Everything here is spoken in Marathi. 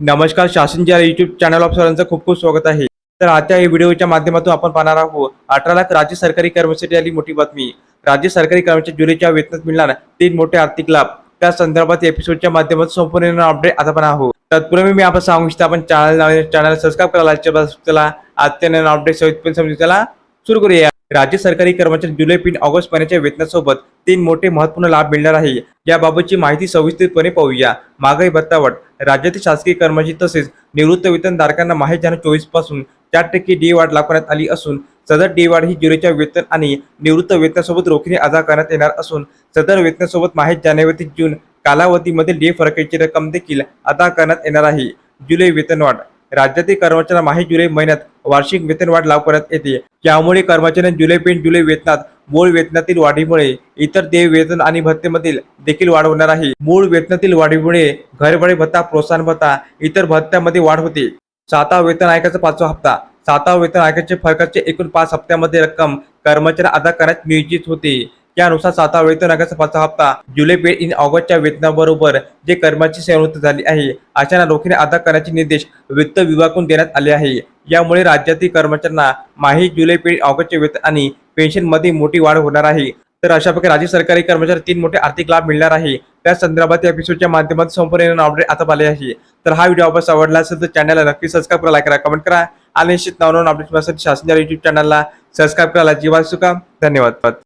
नमस्कार शासनच्या युट्यूब चॅनल ऑफ सरांचं खूप खूप स्वागत आहे. तर आजच्या या व्हिडिओच्या माध्यमातून आपण पाहणार आहोत अठरा लाख राज्य सरकारी कर्मचारी आली मोठी बातमी. राज्य सरकारी कर्मचारी जुलैच्या वेतनात मिळणार तीन मोठे आर्थिक लाभ. त्या संदर्भात एपिसोडच्या माध्यमातून संपूर्ण अपडेट आता पण आहोत. तत्पूर्वी मी आपण सांगू इच्छितो आपण चॅनल चॅनल सबस्क्राईब करायला चला. आजच्या नवीन अपडेट सहित पण समजू त्याला सुरू करूया. राज्य सरकारी कर्मचारी जुलै तीन ऑगस्ट महिन्याच्या वेतनासोबत तीन मोठे महत्त्वपूर्ण लाभ मिळणार आहे. याबाबतची माहिती सविस्तरपणे पाहूया. महागाई भत्तावट राज्यातील शासकीय कर्मचारी तसेच निवृत्त वेतनधारकांना माहीत जाणं चोवीसपासून चार टक्के डी वाढ लागू आली असून सदर डी वाढ ही जुलैच्या वेतन आणि निवृत्त वेतनासोबत रोखीने अदा करण्यात येणार असून सदर वेतनासोबत माहीत जानेवारी ते जून कालावधीमध्ये डी फरकाची रक्कम देखील अदा करण्यात येणार आहे. जुलै वेतनवाढ राज्यातील कर्मचाऱ्यांना माहीत जुलै महिन्यात वार्षिक वेतनवाढ लागू करण्यात येते. यामुळे कर्मचाऱ्यांना जुलै पेन जुलै वेतनात मूळ वेतनातील वाढीमुळे इतर देय वेतन आणि भत्तेमधील देखील वाढ होणार आहे. मूळ वेतनातील वाढीमुळे घरभाडे भत्ता प्रोत्साहन भत्ता इतर भत्त्यामध्ये वाढ होते. सातवा वेतन आयोगाचा पाचवा हप्ता. सातवा वेतन आयोगाचे फरकाचे एकूण पाच हप्त्यामध्ये रक्कम कर्मचारी अदा करण्यात नियोजित होते. त्यानुसार सातवा वेतन आयोगाचा पाचवा हप्ता जुलै पे इन ऑगस्टच्या वेतनाबरोबर जे कर्मचारी सेवानिवृत्त झाली आहे अशांना रोखीने अदा करण्याचे निर्देश वित्त विभागाकडून देण्यात आले आहे. यामुळे राज्यातील कर्मचाऱ्यांना माही जुलै पे ऑगस्टचे वेतन आणि पेन्शनमध्ये मोठी वाढ होणार आहे. तर अशा प्रकारे राज्य सरकारी कर्मचारी तीन मोठे आर्थिक लाभ मिळणार आहे. त्या संदर्भात या एपिसोडच्या माध्यमातून संपूर्ण अपडेट आता पाहिले आहे. तर हा व्हिडिओ आपण आवडला असेल तर चॅनलला नक्की सबस्क्राईब करा लाईक करा कमेंट करा. आणि निश्चित नवनवन अपडेट्ससाठी शासनाच्या युट्यूब चॅनलला सबस्क्राईब करायला जीवा सुका धन्यवाद.